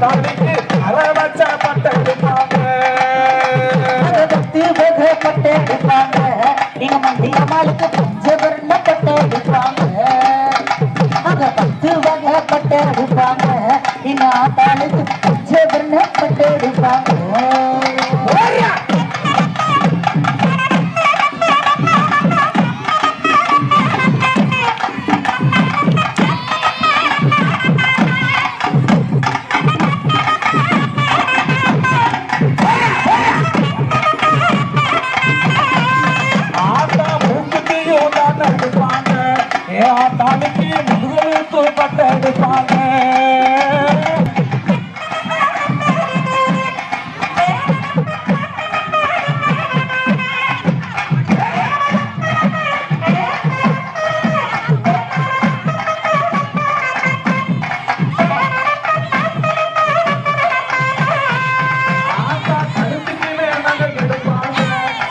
தாலிக்கு அரை வச்ச பட்டது பட்டு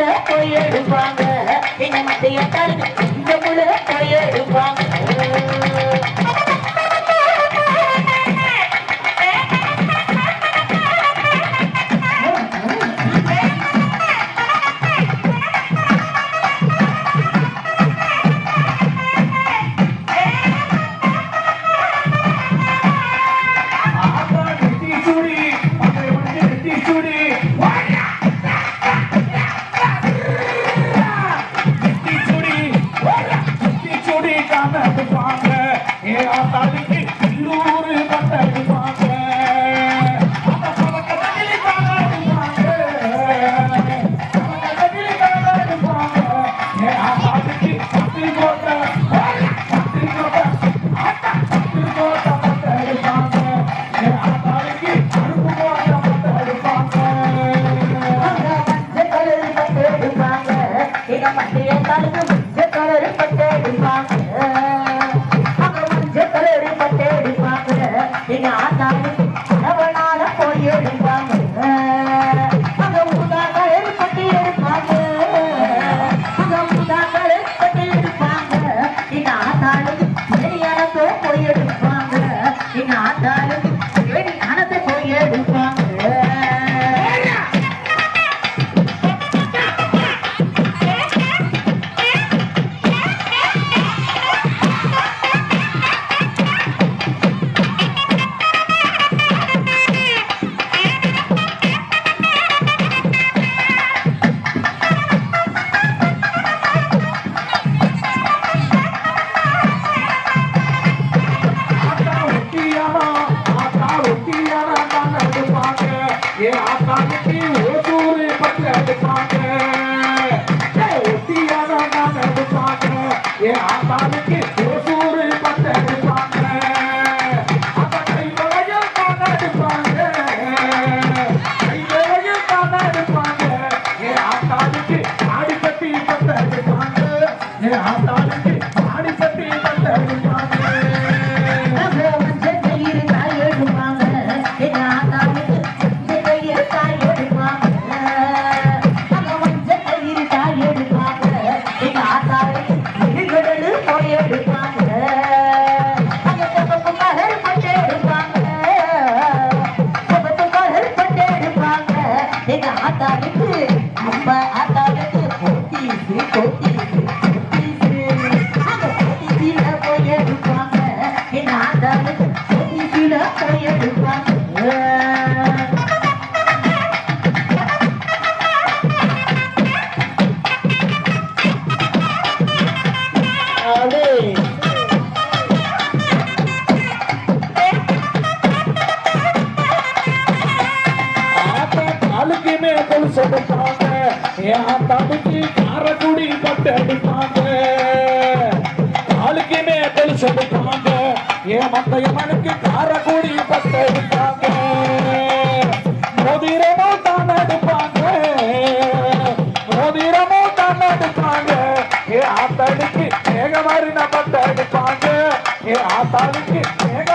முழு போய் எடுப்பாங்க. இந்த மத்திய இந்த முழு போய் आप ताली Thank you. செடுப்பாங்க என் தம்பிக்கு காரக்குடி பட்டு அடிப்பாங்க ஆளுக்குமே பெல் செடுப்பாங்க என் மந்தைய மனுக்கு காரக்குடி பட்டு அடிப்பாங்க மோதிரமும் தான் அடிப்பாங்க மோதிரமும் தான் அடிப்பாங்க என் ஆத்தாளுக்கு ஏக மாதிரி நம்ம அடிப்பாங்க என் ஆத்தாளுக்கு ஏக